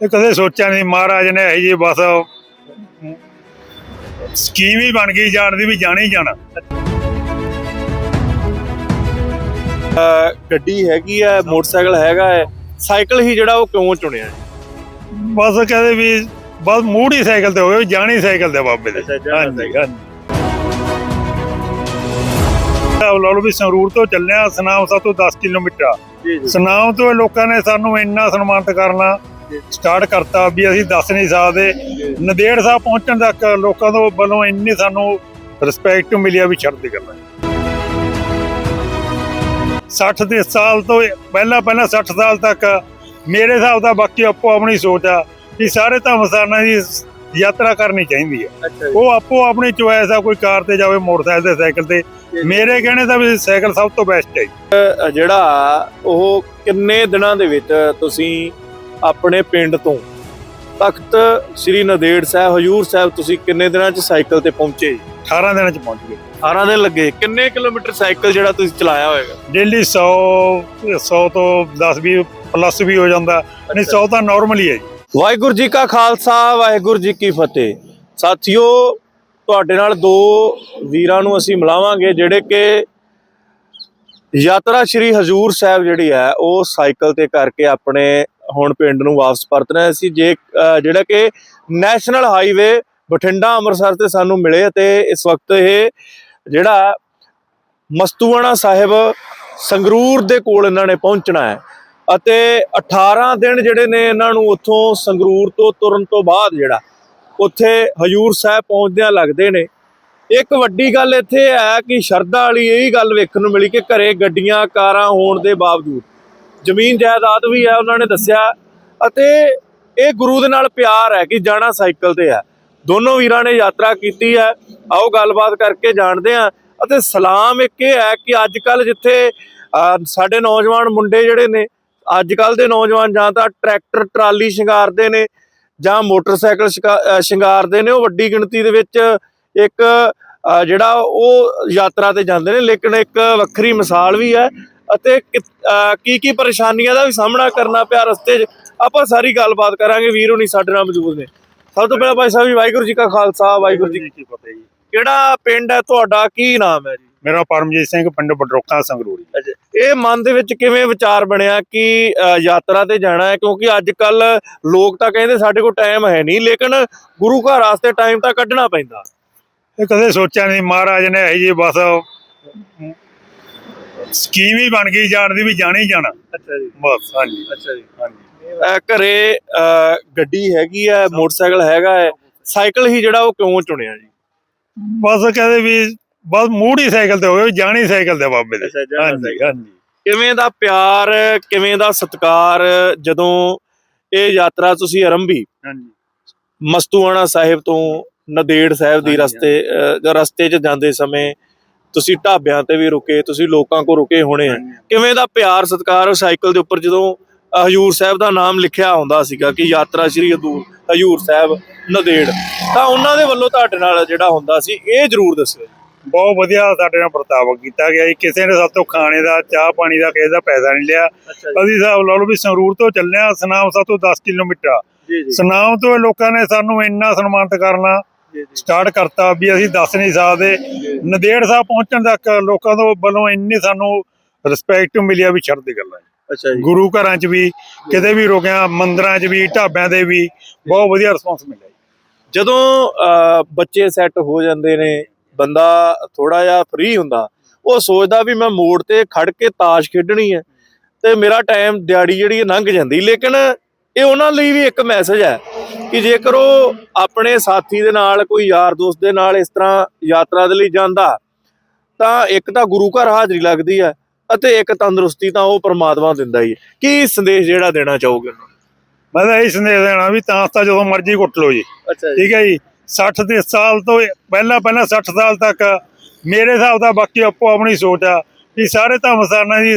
ਇਹ ਕਦੇ ਸੋਚਿਆ ਨਹੀਂ ਮਹਾਰਾਜ ਨੇ ਇਹ ਜੀ ਬਸ ਸਕੀਮ ਹੀ ਬਣ ਗਈ ਜਾਣ ਦੀ ਵੀ ਜਾਣਾ ਹੀ ਜਾਣਾ। ਗੱਡੀ ਹੈਗੀ ਹੈ ਮੋਟਰਸਾਈਕਲ ਹੈਗਾ ਹੈ ਸਾਈਕਲ ਹੀ ਜਿਹੜਾ ਉਹ ਕਿਉਂ ਚੁਣਿਆ? ਬਸ ਕਹਦੇ ਵੀ ਬਸ ਮੂਡ ਹੀ ਸਾਈਕਲ ਤੇ ਹੋਵੇ ਜਾਣੀ ਸਾਈਕਲ ਤੇ ਬਾਬੇ ਦੇ। ਹਾਂਜੀ ਲਓ ਵੀ ਸੰਗਰੂਰ ਤੋਂ ਚੱਲਿਆ ਸਨਾਮ ਤੋਂ 10 ਕਿਲੋਮੀਟਰ ਸਨਾਮ ਤੋਂ ਲੋਕਾਂ ਨੇ ਸਾਨੂੰ ਇੰਨਾ ਸਨਮਾਨਿਤ ਕਰਨਾ ਸਟਾਰਟ ਕਰਤਾ ਵੀ ਅਸੀਂ ਦੱਸ ਨਹੀਂ ਸਕਦੇ। ਨਦੇੜ ਸਾਹਿਬ ਪਹੁੰਚਣ ਤੱਕ ਲੋਕਾਂ ਤੋਂ ਵੱਲੋਂ ਇੰਨੀ ਸਾਨੂੰ ਰਿਸਪੈਕਟ ਮਿਲਿਆ ਵੀ ਛੱਡਦੀ ਗੱਲਾਂ 60 ਦੇ ਸਾਲ ਤੋਂ ਪਹਿਲਾਂ ਪਹਿਲਾਂ 60 ਸਾਲ ਤੱਕ ਮੇਰੇ ਹਿਸਾਬ ਦਾ ਬਾਕੀ ਆਪੋ ਆਪਣੀ ਸੋਚ ਆ ਕਿ ਸਾਰੇ ਧਰਮ ਸਥਾਨਾਂ ਦੀ ਯਾਤਰਾ ਕਰਨੀ ਚਾਹੀਦੀ ਹੈ ਉਹ ਆਪੋ ਆਪਣੀ ਚੁਆਇਸ ਆ ਕੋਈ ਕਾਰ ਤੇ ਜਾਵੇ ਮੋਟਰਸਾਈਕਲ ਤੇ ਸਾਈਕਲ ਤੇ। ਮੇਰੇ ਕਹਿਣੇ ਦਾ ਵੀ ਸਾਈਕਲ ਸਭ ਤੋਂ ਬੈਸਟ ਹੈ। ਜਿਹੜਾ ਉਹ ਕਿੰਨੇ ਦਿਨਾਂ ਦੇ ਵਿੱਚ ਤੁਸੀਂ ਆਪਣੇ ਪਿੰਡ ਤੋਂ। ਤਖਤ ਸ੍ਰੀ ਨਦੇੜ ਸਾਹਿਬ ਹਜੂਰ ਸਾਹਿਬ ਤੁਸੀਂ ਕਿੰਨੇ ਦਿਨਾਂ 'ਚ ਸਾਈਕਲ ਤੇ ਪਹੁੰਚੇ 18 ਦਿਨਾਂ ਚ ਪਹੁੰਚ ਗਏ। 18 ਦਿਨ ਲੱਗੇ। ਕਿੰਨੇ ਕਿਲੋਮੀਟਰ ਸਾਈਕਲ ਜਿਹੜਾ ਤੁਸੀਂ ਚਲਾਇਆ ਹੋਵੇਗਾ ਡੇਲੀ 100 100 ਤੋਂ 10 20 ਪਲੱਸ ਵੀ ਹੋ ਜਾਂਦਾ। ਨਹੀਂ 100 ਤਾਂ ਨਾਰਮਲ ਹੀ ਹੈ ਜੀ। ਵਾਹਿਗੁਰੂ ਜੀ ਕਾ ਖਾਲਸਾ ਵਾਹਿਗੁਰੂ ਜੀ ਕੀ ਫਤਿਹ। ਸਾਥੀਓ ਤੁਹਾਡੇ ਨਾਲ ਦੋ ਵੀਰਾਂ ਨੂੰ ਅਸੀਂ ਮਿਲਾਵਾਂਗੇ ਜਿਹੜੇ ਕਿ ਯਾਤਰਾ ਸ਼੍ਰੀ ਹਜੂਰ ਸਾਹਿਬ ਜਿਹੜੀ ਹੈ ਉਹ ਸਾਈਕਲ ਤੇ ਕਰਕੇ ਆਪਣੇ ਹੁਣ ਪਿੰਡ ਨੂੰ ਵਾਪਸ ਪਰਤਣਾ ਸੀ ਜੇ ਜਿਹੜਾ ਕਿ ਨੈਸ਼ਨਲ ਹਾਈਵੇ ਬਠਿੰਡਾ, ਅੰਮ੍ਰਿਤਸਰ ਤੇ ਸਾਨੂੰ ਮਿਲੇ ਤੇ ਇਸ ਵਕਤ ਇਹ ਜਿਹੜਾ ਮਸਤੂਆਣਾ ਸਾਹਿਬ ਸੰਗਰੂਰ ਦੇ ਕੋਲ ਇਹਨਾਂ ਨੇ ਪਹੁੰਚਣਾ ਹੈ। ਅਤੇ 18 ਦਿਨ ਜਿਹੜੇ ਨੇ ਇਹਨਾਂ ਨੂੰ ਉੱਥੋਂ ਸੰਗਰੂਰ ਤੋਂ ਤੁਰਨ ਤੋਂ ਬਾਅਦ ਜਿਹੜਾ, ਉੱਥੇ ਹਜੂਰ ਸਾਹਿਬ ਪਹੁੰਚਦਿਆਂ ਲੱਗਦੇ ਨੇ। ਇੱਕ ਵੱਡੀ ਗੱਲ ਇੱਥੇ ਹੈ ਕਿ ਸ਼ਰਧਾ ਵਾਲੀ ਇਹ ਗੱਲ ਵੇਖਣ ਨੂੰ ਮਿਲੀ ਕਿ ਘਰੇ ਗੱਡੀਆਂ, ਕਾਰਾਂ ਹੋਣ ਦੇ ਬਾਵਜੂਦ ਜ਼ਮੀਨ ਜਾਇਦਾਦ ਵੀ ਹੈ, ਉਹਨਾਂ ਨੇ ਦੱਸਿਆ। ਅਤੇ ਇਹ ਗੁਰੂ ਦੇ ਨਾਲ ਪਿਆਰ ਹੈ ਕਿ ਜਾਣਾ ਸਾਈਕਲ ਤੇ ਹੈ। ਦੋਨੋਂ ਵੀਰਾਂ ਨੇ ਯਾਤਰਾ ਕੀਤੀ ਹੈ। ਆਓ ਗੱਲਬਾਤ ਕਰਕੇ ਜਾਣਦੇ ਹਾਂ। ਅਤੇ ਸਲਾਮ ਇੱਕ ਇਹ ਹੈ ਕਿ ਅੱਜ ਕੱਲ ਜਿੱਥੇ ਸਾਡੇ ਨੌਜਵਾਨ ਮੁੰਡੇ ਜਿਹੜੇ ਨੇ ਅੱਜ ਕੱਲ ਦੇ ਨੌਜਵਾਨ ਜਾਂ ਤਾਂ ਟਰੈਕਟਰ, ਟਰਾਲੀ ਸ਼ਿੰਗਾਰਦੇ ਨੇ ਜਾਂ ਮੋਟਰਸਾਈਕਲ ਸ਼ਿਕਾ- ਸ਼ਿੰਗਾਰਦੇ ਨੇ, ਉਹ ਵੱਡੀ ਗਿਣਤੀ ਦੇ ਵਿੱਚ ਇੱਕ ਜਿਹੜਾ ਉਹ ਯਾਤਰਾ ਤੇ ਜਾਂਦੇ ਨੇ। ਲੇਕਿਨ ਇੱਕ ਵੱਖਰੀ ਮਿਸਾਲ ਵੀ ਹੈ। ਅਤੇ ਕੀ ਕੀ ਪਰੇਸ਼ਾਨੀਆਂ ਦਾ ਵੀ ਸਾਹਮਣਾ ਕਰਨਾ ਪਿਆ ਰਸਤੇ 'ਚ ਆਪਾਂ ਸਾਰੀ ਗੱਲਬਾਤ ਕਰਾਂਗੇ ਵੀਰ ਹੁਣੀ ਸਾਡੇ ਨਾਲ ਮੌਜੂਦ ਨੇ। ਸਭ ਤੋਂ ਪਹਿਲਾਂ ਭਾਈ ਸਾਹਿਬ ਜੀ ਵਾਹਿਗੁਰੂ ਜੀ ਕਾ ਖਾਲਸਾ ਵਾਹਿਗੁਰੂ ਜੀ ਕੀ ਪਤਾ ਜੀ ਕਿਹੜਾ ਪਿੰਡ ਹੈ ਤੁਹਾਡਾ ਕੀ ਨਾਮ ਹੈ ਜੀ? ਮੇਰਾ ਪਰਮਜੀਤ ਸਿੰਘ ਪਿੰਡ ਬਡਰੋਕਾ ਸੰਗਰੂਰੀ ਇਹ ਮਨ ਦੇ ਵਿੱਚ ਕਿਵੇਂ ਵਿਚਾਰ ਬਣਿਆ ਕਿ ਯਾਤਰਾ ਤੇ ਜਾਣਾ ਹੈ? ਕਿਉਂਕਿ ਅੱਜ ਕੱਲ ਲੋਕ ਤਾਂ ਕਹਿੰਦੇ ਸਾਡੇ ਕੋਲ ਟਾਈਮ ਹੈ ਨਹੀਂ ਲੇਕਿਨ ਗੁਰੂ ਘਰ ਵਾਸਤੇ ਟਾਈਮ ਤਾਂ ਕੱਢਣਾ ਪੈਂਦਾ। ਇਹ ਕਦੇ ਸੋਚਿਆ ਨਹੀਂ ਮਹਾਰਾਜ ਨੇ ਇਹ ਜੀ ਬਸ ਸਕੀਮ ਹੀ ਬਣ ਗਈ ਜਾਣ ਦੀ ਵੀ ਜਾਣਾ ਹੀ ਜਾਣਾ। ਅੱਛਾ ਜੀ। ਬਸ ਹਾਂਜੀ। ਅੱਛਾ ਜੀ ਹਾਂਜੀ। ਘਰੇ ਗੱਡੀ ਹੈਗੀ ਹੈ ਮੋਟਰਸਾਈਕਲ ਹੈਗਾ ਹੈ ਸਾਈਕਲ ਹੀ ਜਿਹੜਾ ਉਹ ਕਿਉਂ ਚੁਣਿਆ ਜੀ? ਬਸ ਕਹਦੇ ਵੀ ਬਸ ਮੂਡ ਹੀ ਸਾਈਕਲ ਤੇ ਹੋਵੇ ਜਾਣੀ ਸਾਈਕਲ ਤੇ ਬਾਬੇ ਦੇ। ਹਾਂਜੀ। ਹਾਂਜੀ। ਕਿਵੇਂ ਦਾ ਪਿਆਰ ਕਿਵੇਂ ਦਾ ਸਤਿਕਾਰ ਜਦੋਂ ਇਹ ਯਾਤਰਾ ਤੁਸੀਂ ਆਰੰਭੀ? ਹਾਂਜੀ। ਮਸਤੂਆਣਾ ਸਾਹਿਬ ਤੋਂ ਨਦੇੜ ਸਾਹਿਬ ਦੀ ਰਸਤੇ ਰਸਤੇ 'ਚ ਜਾਂਦੇ ਸਮੇਂ ਤੁਸੀਂ ਢਾਬਿਆਂ ਤੇ ਵੀ ਰੁਕੇ ਤੁਸੀਂ ਲੋਕਾਂ ਕੋ ਰੁਕੇ ਹੋਣੇ ਆ। ਕਿਵੇਂ ਦਾ ਪਿਆਰ ਸਤਿਕਾਰ ਸਾਈਕਲ ਦੇ ਉੱਪਰ ਜਦੋਂ ਹਜੂਰ ਸਾਹਿਬ ਦਾ ਨਾਮ ਲਿਖਿਆ ਹੁੰਦਾ ਸੀਗਾ ਕਿ ਯਾਤਰਾ ਸ਼੍ਰੀ ਹਜੂਰ ਹਜੂਰ ਸਾਹਿਬ ਨਦੇੜ। ਤਾਂ ਉਹਨਾਂ ਦੇ ਵੱਲੋਂ ਤੁਹਾਡੇ ਨਾਲ ਜਿਹੜਾ ਹੁੰਦਾ ਸੀ ਇਹ ਜ਼ਰੂਰ ਦੱਸਿਓ। ਬਹੁਤ ਵਧੀਆ ਸਾਡੇ ਨਾਲ ਵਰਤਾਵਾ ਕੀਤਾ ਗਿਆ ਜੀ। ਕਿਸੇ ਨੇ ਸਾਡੇ ਤੋਂ ਖਾਣੇ ਦਾ ਚਾਹ ਪਾਣੀ ਦਾ ਕਿਸੇ ਦਾ ਪੈਸਾ ਨਹੀਂ ਲਿਆ। ਅਸੀਂ ਹਿਸਾਬ ਲਾ ਲਓ ਵੀ ਸੰਗਰੂਰ ਤੋਂ ਚੱਲਿਆ ਸਨਾਮ ਸਾ ਤੋਂ 10 ਕਿਲੋਮੀਟਰ। ਸਨਾਮ ਤੋਂ ਲੋਕਾਂ ਨੇ ਸਾਨੂੰ ਇੰਨਾ ਸਨਮਾਨਿਤ ਕਰਨਾ। ਸਟਾਰਟ ਕਰਤਾ ਵੀ ਅਸੀਂ ਦੱਸ ਨਹੀਂ ਸਕਦੇ। ਨਦੇੜ ਸਾਹਿਬ ਪਹੁੰਚਣ ਤੱਕ ਲੋਕਾਂ ਤੋਂ ਵੱਲੋਂ ਇੰਨੀ ਸਾਨੂੰ ਰਿਸਪੈਕਟ ਮਿਲਿਆ ਵੀ ਛੱਡਦੀ ਗੱਲਾਂ ਅੱਛਾ ਜੀ। ਗੁਰੂ ਘਰਾਂ 'ਚ ਵੀ ਕਿਤੇ ਵੀ ਰੁਕਿਆ ਮੰਦਰਾਂ 'ਚ ਵੀ ਢਾਬਿਆਂ ਦੇ ਵੀ ਬਹੁਤ ਵਧੀਆ ਰਿਸਪੌਂਸ ਮਿਲਿਆ। ਜਦੋਂ ਬੱਚੇ ਸੈੱਟ ਹੋ ਜਾਂਦੇ ਨੇ ਬੰਦਾ ਥੋੜਾ ਜਿਹਾ ਫ੍ਰੀ ਹੁੰਦਾ ਉਹ ਸੋਚਦਾ ਵੀ ਮੈਂ ਮੋੜ ਤੇ ਖੜ ਕੇ ਤਾਸ਼ ਖੇਡਣੀ ਹੈ ਤੇ ਮੇਰਾ ਟਾਈਮ ਦਿਹਾੜੀ ਜਿਹੜੀ ਲੰਘ ਜਾਂਦੀ ਲੇਕਿਨ ਇਹ ਉਹਨਾਂ ਲਈ ਵੀ ਇੱਕ ਮੈਸੇਜ ਹੈ ਕਿ ਜੇਕਰ ਉਹ ਆਪਣੇ ਸਾਥੀ ਦੇ ਨਾਲ ਕੋਈ ਯਾਰ ਦੋਸਤ ਦੇ ਨਾਲ ਇਸ ਤਰ੍ਹਾਂ ਯਾਤਰਾ ਦੇ ਲਈ ਜਾਂਦਾ ਤਾਂ ਇੱਕ ਤਾਂ ਗੁਰੂ ਘਰ ਹਾਜ਼ਰੀ ਲੱਗਦੀ ਹੈ ਅਤੇ ਇੱਕ ਤੰਦਰੁਸਤੀ ਤਾਂ ਉਹ ਪ੍ਰਮਾਤਮਾ ਦਿੰਦਾ ਹੀ ਹੈ। ਕੀ ਸੰਦੇਸ਼ ਜਿਹੜਾ ਦੇਣਾ ਚਾਹੋਗੇ? ਮੈਂ ਤਾਂ ਇਹ ਸੰਦੇਸ਼ ਦੇਣਾ ਵੀ ਤਾਂ ਤਾਂ ਜਦੋਂ ਮਰਜ਼ੀ ਕੁੱਟ ਲਓ ਜੀ। ਠੀਕ ਹੈ ਜੀ? 60 ਦੇ ਸਾਲ ਤੋਂ ਪਹਿਲਾਂ ਪਹਿਲਾਂ 60 ਸਾਲ ਤੱਕ ਮੇਰੇ ਹਿਸਾਬ ਦਾ ਬਾਕੀ ਆਪੋ ਆਪਣੀ ਸੋਚ ਆ ਕਿ ਸਾਰੇ ਧਰਮ ਸਥਾਨਾਂ ਦੀ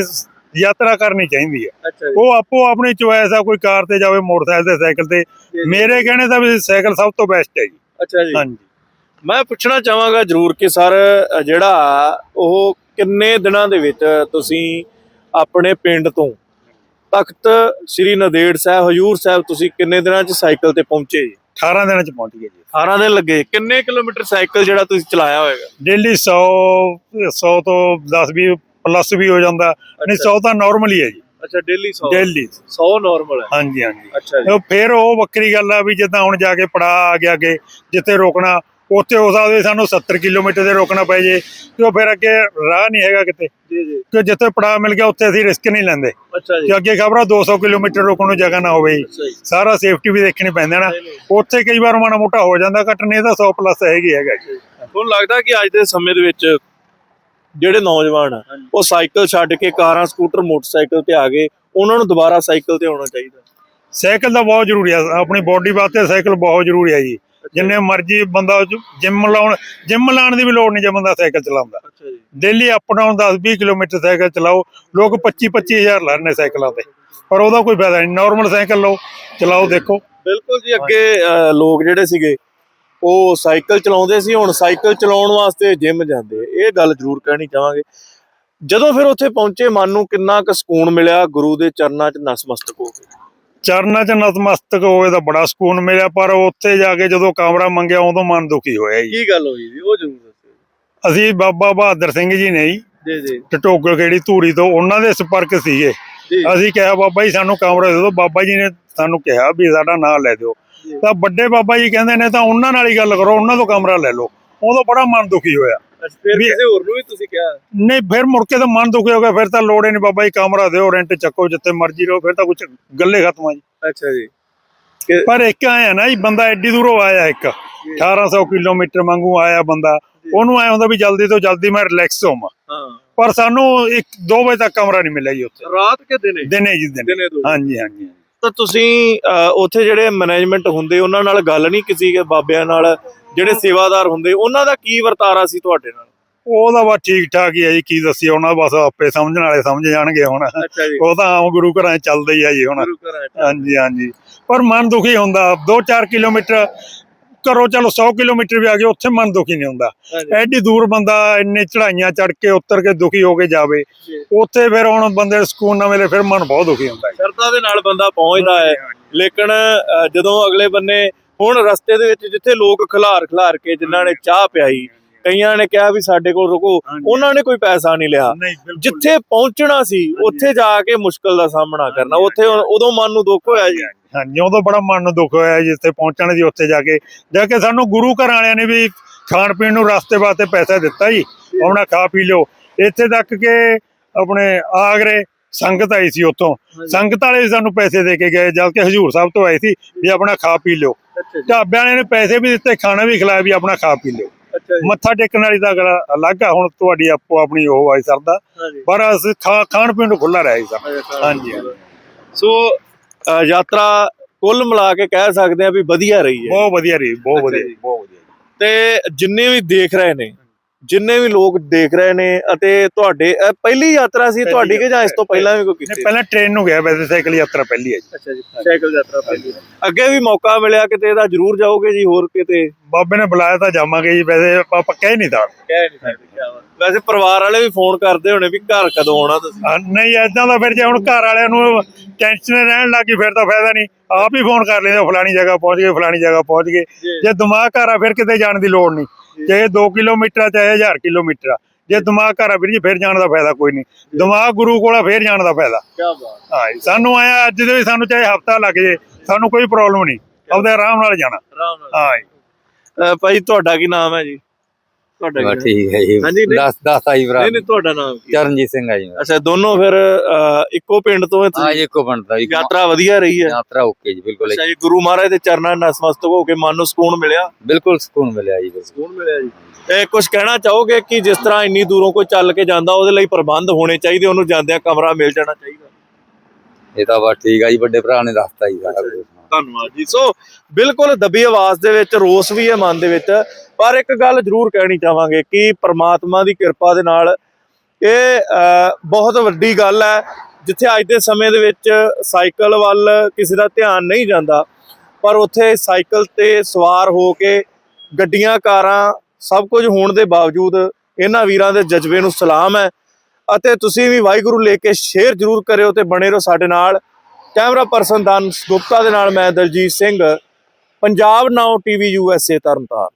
ਯਾਤਰਾ ਕਰਨੀ ਚਾਹੀਦੀ ਹੈ। ਅੱਛਾ ਉਹ ਆਪੋ ਆਪਣੀ ਚੁਆਇਸ ਆ ਕੋਈ ਕਾਰ ਤੇ ਜਾਵੇ ਮੋਟਰਸਾਈਕਲ ਤੇ ਸਾਈਕਲ ਤੇ। ਮੇਰੇ ਕਹਿਣੇ ਵੀ ਸਾਈਕਲ ਸਭ ਤੋਂ ਬੈਸਟ ਹੈ ਜੀ। ਅੱਛਾ ਜੀ। ਹਾਂਜੀ। ਮੈਂ ਪੁੱਛਣਾ ਚਾਹਾਂਗਾ ਜਰੂਰ ਕਿ ਸਰ ਅ, ਜਿਹੜਾ ਉਹ ਕਿੰਨੇ ਦਿਨਾਂ ਦੇ ਵਿੱਚ ਤੁਸੀਂ ਆਪਣੇ ਪਿੰਡ ਤੋਂ ਤਖਤ ਸ੍ਰੀ ਨਦੇੜ ਸਾਹਿਬ ਹਜੂਰ ਸਾਹਿਬ ਤੁਸੀਂ ਕਿੰਨੇ ਦਿਨਾਂ 'ਚ ਸਾਈਕਲ ਤੇ ਪਹੁੰਚੇ ਜੀ? 18 ਦਿਨਾਂ ਚ ਪਹੁੰਚ ਗਏ ਜੀ। 18 ਦਿਨ ਲੱਗੇ। ਕਿੰਨੇ ਕਿਲੋਮੀਟਰ ਸਾਈਕਲ ਜਿਹੜਾ ਤੁਸੀਂ ਚਲਾਇਆ ਹੋਵੇਗਾ ਡੇਲੀ 100 100 ਤੋਂ 10 20 ਪਲੱਸ ਵੀ ਹੋ ਜਾਂਦਾ। ਨਹੀਂ 100 ਤਾਂ ਨਾਰਮਲ ਹੀ ਹੈ ਜੀ। ਅੱਛਾ ਡੇਲੀ 100 ਡੇਲੀ 100 ਨਾਰਮਲ ਹੈ। ਹਾਂਜੀ ਹਾਂਜੀ। ਅੱਛਾ ਜੀ। ਫਿਰ ਉਹ ਵੱਖਰੀ ਗੱਲ ਆ ਵੀ ਜਿੱਦਾਂ ਹੁਣ ਜਾ ਕੇ ਪੜਾ ਆ ਗਿਆ ਅੱਗੇ ਜਿੱਥੇ ਰੋਕਣਾ ਉੱਥੇ ਹੋ ਸਕਦਾ ਸਾਨੂੰ 70 ਕਿਲੋਮੀਟਰ ਤੇ ਰੋਕਣਾ ਪੈ ਜੇ ਤੇ ਉਹ ਫਿਰ ਅੱਗੇ ਰਾਹ ਨਹੀਂ ਹੈਗਾ ਕਿਤੇ। ਜੀ ਜੀ। ਕਿ ਜਿੱਥੇ ਪੜਾ ਮਿਲ ਗਿਆ ਉੱਥੇ ਅਸੀਂ ਰਿਸਕ ਨਹੀਂ ਲੈਂਦੇ। ਅੱਛਾ ਜੀ। ਕਿ ਅੱਗੇ ਖਬਰਾਂ 200 ਕਿਲੋਮੀਟਰ ਰੋਕਣ ਨੂੰ ਜਗ੍ਹਾ ਨਾ ਹੋਵੇ। ਸਾਰਾ ਸੇਫਟੀ ਵੀ ਦੇਖਣੀ ਪੈਂਦਾ ਨਾ। ਉੱਥੇ ਕਈ ਵਾਰ ਮਾੜਾ ਮੋਟਾ ਹੋ ਜਾਂਦਾ ਘਟਨੇ ਤਾਂ 100 ਪਲੱਸ ਹੈਗੀ ਹੈਗਾ ਜੀ। ਤੁਹਾਨੂੰ ਲੱਗਦਾ ਕਿ ਅੱਜ ਦੇ ਸਮੇਂ ਦੇ ਵਿੱਚ ਜਿਹੜੇ ਨੌਜਵਾਨ ਆ। ਉਹ ਸਾਈਕਲ ਛੱਡ ਕੇ ਕਾਰਾਂ ਸਕੂਟਰ ਮੋਟਰਸਾਈਕਲ ਤੇ ਆ ਗਏ ਉਹਨਾਂ ਨੂੰ ਦੁਬਾਰਾ ਸਾਈਕਲ ਤੇ ਆਉਣਾ ਚਾਹੀਦਾ। ਸਾਈਕਲ ਦਾ ਬਹੁਤ ਜ਼ਰੂਰੀ ਆ ਆਪਣੀ ਬਾਡੀ ਵਾਸਤੇ ਸਾਈਕਲ ਬਹੁਤ ਜ਼ਰੂਰੀ ਆ ਜੀ। ਜਿੰਨੇ ਮਰਜ਼ੀ ਬੰਦਾ ਜਿਮ ਲਾਉਣ ਜਿਮ ਲਾਉਣ ਦੀ ਵੀ ਲੋੜ ਨਹੀਂ ਜੇ ਬੰਦਾ ਸਾਈਕਲ ਚਲਾਉਂਦਾ। ਅੱਛਾ ਜੀ। Daily up down 10 20 kilometre cycle ਚਲਾਓ ਲੋਕ 25 25000 ਲੈਣੇ ਸਾਈਕਲਾਂ ਤੇ। ਪਰ ਉਹਦਾ ਕੋਈ ਫਾਇਦਾ ਨਹੀਂ ਨਾਰਮਲ ਸਾਈਕਲ ਲਓ ਚਲਾਓ ਦੇਖੋ। ਬਿਲਕੁਲ ਜੀ ਅੱਗੇ ਲੋਕ ਜਿਹੜੇ ਸੀਗੇ ਉਹ ਸਾਈਕਲ ਚਲਾਉਂਦੇ ਸੀ ਹੁਣ ਸਾਈਕਲ ਚਲਾਉਣ ਵਾਸਤੇ ਜਿਮ ਜਾਂਦੇ ਇਹ ਗੱਲ ਜ਼ਰੂਰ ਕਹਿਣੀ ਚਾਹਾਂਗੇ। ਜਦੋਂ ਫਿਰ ਉੱਥੇ ਪਹੁੰਚੇ ਮਨ ਨੂੰ ਕਿੰਨਾ ਕੁ ਸਕੂਨ ਮਿਲਿਆ? ਗੁਰੂ ਦੇ ਚਰਨਾਂ 'ਚ ਨਸਮਸਤਕ ਹੋ ਕੇ ਚਰਨਾਂ 'ਚ ਨਤਮਸਤਕ ਹੋਏ ਤਾਂ ਬੜਾ ਸਕੂਨ ਮਿਲਿਆ ਪਰ ਉੱਥੇ ਜਾ ਕੇ ਜਦੋਂ ਕਮਰਾ ਮੰਗਿਆ ਉਦੋਂ ਮਨ ਦੁਖੀ ਹੋਇਆ ਜੀ। ਕੀ ਗੱਲ ਹੋਈ ਜੀ? ਉਹ ਜ਼ਰੂਰ ਅਸੀਂ ਬਾਬਾ ਬਹਾਦਰ ਸਿੰਘ ਜੀ ਨੇ ਜੀ ਜੀ ਜੀ। ਟਟੋਗਰ ਖੇੜੀ ਧੂਰੀ ਤੋਂ ਉਹਨਾਂ ਦੇ ਸੰਪਰਕ ਸੀਗੇ। ਅਸੀਂ ਕਿਹਾ ਬਾਬਾ ਜੀ ਸਾਨੂੰ ਕਮਰਾ ਦੇ ਦਿਓ। ਬਾਬਾ ਜੀ ਨੇ ਸਾਨੂੰ ਕਿਹਾ ਵੀ ਸਾਡਾ ਨਾਂ ਲੈ ਦਿਓ। ਤਾਂ ਵੱਡੇ ਬਾਬਾ ਜੀ ਕਹਿੰਦੇ ਨੇ ਤਾਂ ਉਹਨਾਂ ਨਾਲ ਹੀ ਗੱਲ ਕਰੋ ਉਹਨਾਂ ਤੋਂ ਕਮਰਾ ਲੈ ਲਓ। ਉਦੋਂ ਬੜਾ ਮਨ ਦੁਖੀ ਹੋਇਆ। ਫਿਰ ਕਿਸੇ ਹੋਰ ਨੂੰ ਵੀ ਤੁਸੀਂ ਕਿਹਾ? ਨਹੀਂ ਫਿਰ ਮੁੜ ਕੇ ਤਾਂ ਮਨ ਦੁਖੀ ਹੋ ਗਿਆ ਫਿਰ ਤਾਂ ਲੋੜ ਹੀ ਨਹੀਂ ਬਾਬਾ ਜੀ ਕਮਰਾ ਦਿਓ ਰੈਂਟ ਚੱਕੋ ਜਿੱਥੇ ਮਰਜ਼ੀ ਰਹੋ ਫਿਰ ਤਾਂ ਕੁਝ ਗੱਲੇ ਖਤਮ ਆ ਜੀ। ਅੱਛਾ ਜੀ। ਪਰ ਇੱਕ ਆਇਆ ਨਾ ਜੀ ਬੰਦਾ ਐਡੀ ਦੂਰੋਂ ਆਇਆ ਇੱਕ 1800 ਕਿਲੋਮੀਟਰ ਵਾਂਗੂ ਆਇਆ ਬੰਦਾ। ਉਹਨੂੰ ਆਇਆ ਹੁੰਦਾ ਵੀ ਜਲਦੀ ਤੋਂ ਜਲਦੀ ਮੈਂ ਰਿਲੈਕਸ ਹੋਵਾਂ। ਹਾਂ। ਪਰ ਸਾਨੂੰ 1 2 ਵਜੇ ਤੱਕ ਕਮਰਾ ਨਹੀਂ ਮਿਲਿਆ ਜੀ ਉੱਥੇ। ਰਾਤ ਕੇ ਦਿਨੇ? ਦਿਨੇ ਜੀ ਦਿਨੇ। ਹਾਂਜੀ ਹਾਂਜੀ। ਤਾਂ ਤੁਸੀਂ ਉੱਥੇ ਜਿਹੜੇ ਮੈਨੇਜਮੈਂਟ ਹੁੰਦੇ ਉਹਨਾਂ ਨਾਲ ਗੱਲ ਨਹੀਂ ਕੀਤੀ ਕਿ ਬਾਬਿਆਂ ਨਾਲ? ਜਿਹੜੇ ਸੇਵਾਦਾਰ ਹੁੰਦੇ ਉਹਨਾਂ ਦਾ ਕੀ ਵਰਤਾਰਾ ਸੀ ਤੁਹਾਡੇ ਨਾਲ? ਉਹਦਾ ਬਸ ਠੀਕ ਠਾਕ ਹੀ ਹੈ ਜੀ ਕੀ ਦੱਸੀਏ ਉਹਨਾਂ ਬਸ ਆਪੇ ਸਮਝਣ ਵਾਲੇ ਸਮਝ ਜਾਣਗੇ ਹੁਣ। ਉਹ ਤਾਂ ਆਮ ਗੁਰੂ ਘਰਾਂ ਚੱਲਦਾ ਹੀ ਆ ਜੀ ਹੁਣ। ਹਾਂਜੀ ਹਾਂਜੀ। ਪਰ ਮਨ ਦੁਖੀ ਹੁੰਦਾ 2-4 ਕਿਲੋਮੀਟਰ ਘਰੋਂ ਚਲੋ 100 ਕਿਲੋਮੀਟਰ ਵੀ ਆ ਗਏ ਉੱਥੇ ਮਨ ਦੁਖੀ ਨਹੀਂ ਹੁੰਦਾ। ਐਡੀ ਦੂਰ ਬੰਦਾ ਇੰਨੇ ਚੜਾਈਆਂ ਚੜ ਕੇ ਉੱਤਰ ਕੇ ਦੁਖੀ ਹੋ ਕੇ ਜਾਵੇ। ਉੱਥੇ ਫਿਰ ਹੁਣ ਬੰਦੇ ਨੂੰ ਸਕੂਨ ਨਾ ਮਿਲੇ ਫਿਰ ਮਨ ਬਹੁਤ ਦੁਖੀ ਹੁੰਦਾ ਹੈ। ਸ਼ਰਧਾ ਦੇ ਨਾਲ ਬੰਦਾ ਪਹੁੰਚਦਾ ਹੈ। ਲੇਕਿਨ ਜਦੋਂ ਅਗਲੇ ਬੰਨੇ ਹੁਣ ਰਸਤੇ ਦੇ ਵਿੱਚ ਜਿੱਥੇ ਲੋਕ ਖਿਲਾਰ ਖਿਲਾਰ ਕੇ ਜਿਨ੍ਹਾਂ ਨੇ ਚਾਹ ਪਿਆਈ ਕਈਆਂ ਨੇ ਕਿਹਾ ਵੀ ਸਾਡੇ ਕੋਲ ਰੁਕੋ। ਉਹਨਾਂ ਨੇ ਕੋਈ ਪੈਸਾ ਨਹੀਂ ਲਿਆ। ਜਿੱਥੇ ਪਹੁੰਚਣਾ ਸੀ ਉੱਥੇ ਜਾ ਕੇ ਮੁਸ਼ਕਲ ਦਾ ਸਾਹਮਣਾ ਕਰਨਾ। ਉੱਥੇ ਉਦੋਂ ਮਨ ਨੂੰ ਦੁੱਖ ਹੋਇਆ ਜੀ। ਹਾਂਜੀ ਉਦੋਂ ਬੜਾ ਮਨ ਨੂੰ ਦੁੱਖ ਹੋਇਆ ਜਿੱਥੇ ਪਹੁੰਚਣ ਦੀ ਉੱਥੇ ਜਾ ਕੇ। ਜਾ ਕੇ ਸਾਨੂੰ ਗੁਰੂ ਘਰ ਵਾਲਿਆਂ ਨੇ ਵੀ ਖਾਣ ਪੀਣ ਨੂੰ ਰਸਤੇ ਵਾਸਤੇ ਪੈਸਾ ਦਿੱਤਾ ਜੀ। ਆਪਣਾ ਖਾ ਪੀ ਲਿਓ। ਇੱਥੇ ਤੱਕ ਕਿ ਆਪਣੇ ਆਗਰੇ ਸੰਗਤ ਆਈ ਸੀ ਉੱਥੋਂ। ਸੰਗਤ ਵਾਲੇ ਸਾਨੂੰ ਪੈਸੇ ਦੇ ਕੇ ਗਏ ਜਦ ਕਿ ਹਜੂਰ ਸਾਹਿਬ ਤੋਂ ਆਏ ਸੀ ਵੀ ਆਪਣਾ ਖਾ ਪੀ ਲਿਓ। ਢਾਬੇ ਵਾਲਿਆਂ ਨੇ ਪੈਸੇ ਵੀ ਦਿੱਤੇ ਖਾਣਾ ਵੀ ਖਿਲਾਇਆ ਵੀ ਆਪਣਾ ਖਾ ਪੀ ਲਿਓ। ਮੱਥਾ ਟੇਕਣ ਵਾਲੀ ਤਾਂ ਗੱਲ ਅਲੱਗ ਆ ਹੁਣ ਤੁਹਾਡੀ ਆਪੋ ਆਪਣੀ ਉਹ ਆਈ ਸਰਦਾ ਪਰ ਅਸੀਂ ਖਾ- ਖਾਣ ਪੀਣ ਨੂੰ ਖੁੱਲਾ ਰਿਹਾ ਜੀ। ਸਭ ਹਾਂਜੀ। ਸੋ ਯਾਤਰਾ ਕੁੱਲ ਮਿਲਾ ਕੇ ਕਹਿ ਸਕਦੇ ਆ ਵੀ ਵਧੀਆ ਰਹੀ ਹੈ ਬਹੁਤ ਵਧੀਆ ਰਹੀ ਬਹੁਤ ਵਧੀਆ। ਬਹੁਤ ਵਧੀਆ ਤੇ ਜਿੰਨੇ ਵੀ ਦੇਖ ਰਹੇ ਨੇ ਜਿੰਨੇ ਵੀ ਲੋਕ ਦੇਖ ਰਹੇ ਨੇ ਅਤੇ ਤੁਹਾਡੇ ਇਹ ਪਹਿਲੀ ਯਾਤਰਾ ਸੀ ਤੁਹਾਡੀ ਕਿ ਜਾਂ ਇਸ ਤੋਂ ਪਹਿਲਾਂ ਵੀ ਕੋਈ ਕੀਤੀ? ਪਹਿਲਾਂ ਟ੍ਰੇਨ ਨੂੰ ਗਿਆ ਵੈਸੇ ਸਾਈਕਲ ਯਾਤਰਾ ਪਹਿਲੀ ਹੈ ਜੀ ਅੱਛਾ ਜੀ ਸਾਈਕਲ ਯਾਤਰਾ ਪਹਿਲੀ ਅੱਗੇ ਵੀ ਮੌਕਾ ਮਿਲਿਆ ਕਿਤੇ ਇਹਦਾ ਜ਼ਰੂਰ ਜਾਓਗੇ ਜੀ ਹੋਰ ਕਿਤੇ? ਬਾਬੇ ਨੇ ਬੁਲਾਇਆ ਤਾਂ ਜਾਵਾਂਗੇ ਜੀ ਵੈਸੇ ਆਪਾਂ ਕਹਿ ਨਹੀਂ ਸਕਦੇ। ਕਹਿ ਨਹੀਂ ਸਕਦੇ ਵੈਸੇ ਪਰਿਵਾਰ ਵਾਲੇ ਵੀ ਫੋਨ ਕਰਦੇ ਹੋਣੇ ਵੀ ਘਰ ਕਦੋਂ ਆਉਣਾ ਤੁਸੀਂ? ਨਹੀਂ ਐਦਾਂ ਦਾ ਫਿਰ ਜੇ ਹੁਣ ਘਰ ਵਾਲਿਆਂ ਨੂੰ ਟੈਨਸ਼ਨ ਰਹਿਣ ਲੱਗੀ ਫਿਰ ਤਾਂ ਫਾਇਦਾ ਨਹੀਂ। ਆਪ ਹੀ ਫੋਨ ਕਰ ਲੈਂਦੇ ਫਲਾਣੀ ਜਗ੍ਹਾ ਪਹੁੰਚ ਗਏ ਫਲਾਣੀ ਜਗ੍ਹਾ ਪਹੁੰਚ ਗਏ। ਜੀ। ਜੇ ਦਿਮਾਗ ਘਰ ਆ ਫਿਰ ਕਿਤੇ ਜਾਣ ਦੀ ਲੋੜ ਨਹੀਂ। ਚਾਹੇ 2 ਕਿਲੋਮੀਟਰ ਆ ਚਾਹੇ 1000 ਕਿਲੋਮੀਟਰ ਆ। ਜੇ ਦਿਮਾਗ ਘਰ ਆ ਵੀਰ ਜੀ ਫਿਰ ਜਾਣ ਦਾ ਫਾਇਦਾ ਕੋਈ ਨਹੀਂ। ਦਿਮਾਗ ਗੁਰੂ ਕੋਲ ਆ ਫਿਰ ਜਾਣ ਦਾ ਫਾਇਦਾ। ਕੀ ਬਾਤ ਹਾਂ। ਜੀ, ਸਾਨੂੰ ਆਇਆ ਅੱਜ ਦੇ ਵੀ ਸਾਨੂੰ ਚਾਹੇ ਹਫਤਾ ਲੱਗ ਜੇ ਸਾਨੂੰ ਕੋਈ ਪ੍ਰੋਬਲਮ ਨਹੀਂ। ਆਪਦੇ ਆਰਾਮ ਨਾਲ ਜਾਣਾ। ਆਰਾਮ ਨਾਲ। ਹਾਂ ਭਾਈ ਤੁਹਾਡਾ ਕੀ ਨਾਮ ਹੈ ਜੀ? ਤੁਹਾਡਾ ਕੀ ਬਸ ਨਾਮ? ਠੀਕ ਹੈ ਜੀ ਹਾਂਜੀ, ਨਹੀਂ। 10 10 ਆਈ ਭਰਾ ਨਹੀਂ ਨਹੀਂ ਤੁਹਾਡਾ ਨਾਮ ਕੀ ਹੈ? ਚਰਨਜੀਤ ਸਿੰਘ ਆ ਜੀ ਮੇਰਾ। ਅੱਛਾ ਦੋਨੋਂ ਫਿਰ ਇੱਕੋ ਪਿੰਡ ਤੋਂ ਹੈ ਤੁਸੀਂ ਜੀ ਇੱਕੋ ਬਣਦਾ ਜੀ ਯਾਤਰਾ ਵਧੀਆ ਰਹੀ ਹੈ ਯਾਤਰਾ ਓਕੇ ਜੀ ਬਿਲਕੁਲ ਅੱਛਾ ਜੀ ਗੁਰੂ ਮਹਾਰਾਜ ਦੇ ਚਰਨਾਂ ਨਾਲ ਨਸਮਸਤਕ ਹੋ ਕੇ ਮਨ ਨੂੰ ਸਕੂਨ ਮਿਲਿਆ ਬਿਲਕੁਲ ਸਕੂਨ ਮਿਲਿਆ ਜੀ ਬਿਲਕੁਲ। ਸਕੂਨ ਮਿਲਿਆ ਜੀ ਤੇ ਕੁਝ ਕਹਿਣਾ ਚਾਹੋਗੇ ਕਿ ਜਿਸ ਤਰ੍ਹਾਂ ਇੰਨੀ ਦੂਰੋਂ ਕੋਈ ਚੱਲ ਕੇ ਜਾਂਦਾ ਉਹਦੇ ਲਈ ਪ੍ਰਬੰਧ ਹੋਣੇ ਚਾਹੀਦੇ ਉਹਨੂੰ ਜਾਂਦਿਆਂ ਕਮਰਾ ਮਿਲ ਜਾਣਾ ਚਾਹੀਦਾ ਇਹ ਤਾਂ ਬਸ ਠੀਕ ਆ ਜੀ ਵੱਡੇ ਭਰਾ ਨੇ ਦੱਸਤਾ ਜੀ ਸਾਰਾ ਕੁਝ ਧੰਨਵਾਦ ਜੀ। ਸੋ ਬਿਲਕੁਲ ਦੱਬੀ ਆਵਾਜ਼ ਦੇ ਵਿੱਚ, ਰੋਸ ਵੀ ਹੈ ਮਨ ਦੇ ਵਿੱਚ। ਪਰ ਇੱਕ ਗੱਲ ਜ਼ਰੂਰ ਕਹਿਣੀ ਚਾਹਾਂਗੇ ਕਿ ਪ੍ਰਮਾਤਮਾ ਦੀ ਕਿਰਪਾ ਦੇ ਨਾਲ ਇਹ ਬਹੁਤ ਵੱਡੀ ਗੱਲ ਹੈ। ਜਿੱਥੇ ਅੱਜ ਦੇ ਸਮੇਂ ਦੇ ਵਿੱਚ ਸਾਈਕਲ ਵੱਲ ਕਿਸੇ ਦਾ ਧਿਆਨ ਨਹੀਂ ਜਾਂਦਾ, ਪਰ ਉੱਥੇ ਸਾਈਕਲ ਤੇ ਸਵਾਰ ਹੋ ਕੇ ਗੱਡੀਆਂ, ਕਾਰਾਂ ਸਭ ਕੁਝ ਹੋਣ ਦੇ ਬਾਵਜੂਦ ਇਹਨਾਂ ਵੀਰਾਂ ਦੇ ਜਜ਼ਬੇ ਨੂੰ ਸਲਾਮ ਹੈ। ਅਤੇ ਤੁਸੀਂ ਵੀ ਵਾਹਿਗੁਰੂ ਲੈ ਕੇ ਸ਼ੇਅਰ ਜ਼ਰੂਰ ਕਰਿਓ ਤੇ ਬਣੇ ਰਹੋ ਸਾਡੇ ਨਾਲ। ਕੈਮਰਾ ਪਰਸਨ ਦਾਨ ਗੁਪਤਾ ਦੇ ਨਾਲ ਮੈਂ Daljit Singh Punjab now TV USA Tarn Taran.